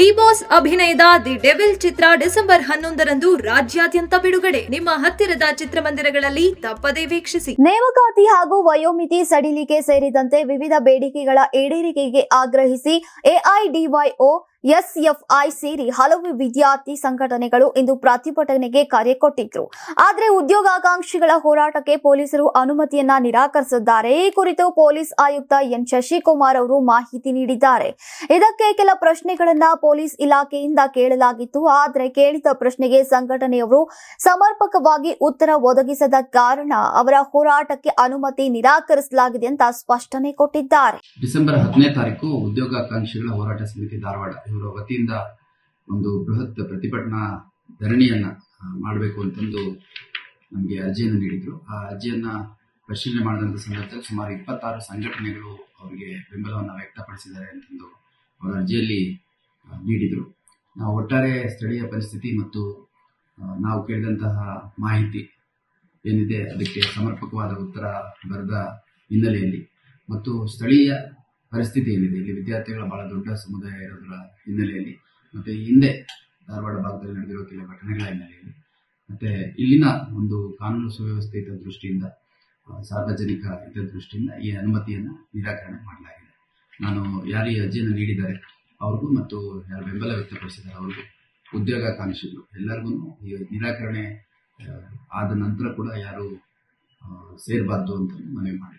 D Boss ಅಭಿನಯದ The Devil ಚಿತ್ರ December ಹನ್ನೊಂದರಂದು ರಾಜ್ಯಾದ್ಯಂತ ಬಿಡುಗಡೆ. ನಿಮ್ಮ ಹತ್ತಿರದ ಚಿತ್ರಮಂದಿರಗಳಲ್ಲಿ ತಪ್ಪದೇ ವೀಕ್ಷಿಸಿ. ನೇಮಕಾತಿ ಹಾಗೂ ವಯೋಮಿತಿ ಸಡಿಲಿಕೆ ಸೇರಿದಂತೆ ವಿವಿಧ ಬೇಡಿಕೆಗಳ ಈಡೇರಿಕೆಗೆ ಆಗ್ರಹಿಸಿ ಎಐಡಿವೈಒ ಎಸ್ಎಫ್ಐ ಸೇರಿ ಹಲವು ವಿದ್ಯಾರ್ಥಿ ಸಂಘಟನೆಗಳು ಇಂದು ಪ್ರತಿಭಟನೆಗೆ ಕರೆ ಕೊಟ್ಟಿದ್ರು ಆದರೆ ಉದ್ಯೋಗಾಕಾಂಕ್ಷಿಗಳ ಹೋರಾಟಕ್ಕೆ ಪೊಲೀಸರು ಅನುಮತಿಯನ್ನ ನಿರಾಕರಿಸಿದ್ದಾರೆ. ಈ ಕುರಿತು ಪೊಲೀಸ್ ಆಯುಕ್ತ ಎನ್. ಶಶಿಕುಮಾರ್ ಅವರು ಮಾಹಿತಿ ನೀಡಿದ್ದಾರೆ. ಇದಕ್ಕೆ ಕೆಲ ಪ್ರಶ್ನೆಗಳನ್ನ ಪೊಲೀಸ್ ಇಲಾಖೆಯಿಂದ ಕೇಳಲಾಗಿತ್ತು. ಆದರೆ ಕೇಳಿದ ಪ್ರಶ್ನೆಗೆ ಸಂಘಟನೆಯವರು ಸಮರ್ಪಕವಾಗಿ ಉತ್ತರ ಒದಗಿಸದ ಕಾರಣ ಅವರ ಹೋರಾಟಕ್ಕೆ ಅನುಮತಿ ನಿರಾಕರಿಸಲಾಗಿದೆ ಅಂತ ಸ್ಪಷ್ಟನೆ ಕೊಟ್ಟಿದ್ದಾರೆ. ಡಿಸೆಂಬರ್ ಹತ್ತನೇ ತಾರೀಕು ಉದ್ಯೋಗಾಕಾಂಕ್ಷಿಗಳ ಹೋರಾಟ ಸಮಿತಿ ಧಾರವಾಡ. ಇವರ ವತಿಯಿಂದ ಒಂದು ಬೃಹತ್ ಪ್ರತಿಭಟನಾ ಧರಣಿಯನ್ನ ಮಾಡಬೇಕು ಅಂತಂದು ನಮಗೆ ಅರ್ಜಿಯನ್ನು ನೀಡಿದ್ರು. ಆ ಅರ್ಜಿಯನ್ನ ಪರಿಶೀಲನೆ ಮಾಡಿದಂಥ ಸಂದರ್ಭದಲ್ಲಿ ಸುಮಾರು ಇಪ್ಪತ್ತಾರು ಸಂಘಟನೆಗಳು ಅವರಿಗೆ ಬೆಂಬಲವನ್ನು ವ್ಯಕ್ತಪಡಿಸಿದ್ದಾರೆ ಅಂತಂದು ಅವರ ಅರ್ಜಿಯಲ್ಲಿ ನೀಡಿದರು. ನಾವು ಒಟ್ಟಾರೆ ಸ್ಥಳೀಯ ಪರಿಸ್ಥಿತಿ ಮತ್ತು ನಾವು ಕೇಳಿದಂತಹ ಮಾಹಿತಿ ಏನಿದೆ ಅದಕ್ಕೆ ಸಮರ್ಪಕವಾದ ಉತ್ತರ ಬರೆದ ಹಿನ್ನೆಲೆಯಲ್ಲಿ. ಮತ್ತು ಸ್ಥಳೀಯ ಪರಿಸ್ಥಿತಿ ಏನಿದೆ? ಇಲ್ಲಿ ವಿದ್ಯಾರ್ಥಿಗಳ ಬಹಳ ದೊಡ್ಡ ಸಮುದಾಯ ಇರೋದ್ರ ಹಿನ್ನೆಲೆಯಲ್ಲಿ. ಮತ್ತು ಈ ಹಿಂದೆ ಧಾರವಾಡ ಭಾಗದಲ್ಲಿ ನಡೆದಿರುವ ಕೆಲವು ಘಟನೆಗಳ ಹಿನ್ನೆಲೆಯಲ್ಲಿ. ಮತ್ತು ಇಲ್ಲಿನ ಒಂದು ಕಾನೂನು ಸುವ್ಯವಸ್ಥೆ ಇದ್ದ ದೃಷ್ಟಿಯಿಂದ ಸಾರ್ವಜನಿಕ ಹಿತ ದೃಷ್ಟಿಯಿಂದ ಈ ಅನುಮತಿಯನ್ನು ನಿರಾಕರಣೆ ಮಾಡಲಾಗಿದೆ. ನಾನು ಯಾರು ಈ ಅರ್ಜಿಯನ್ನು ನೀಡಿದ್ದಾರೆ ಅವ್ರಿಗೂ ಮತ್ತು ಯಾರು ಬೆಂಬಲ ವ್ಯಕ್ತಪಡಿಸಿದ್ದಾರೆ ಅವ್ರಿಗೂ ಉದ್ಯೋಗಾಕಾಂಕ್ಷಿಗಳು ಎಲ್ಲರಿಗೂ ಈ ನಿರಾಕರಣೆ ಆದ ನಂತರ ಕೂಡ ಯಾರು ಸೇರಬಾರ್ದು ಅಂತ ಮನವಿ ಮಾಡಿ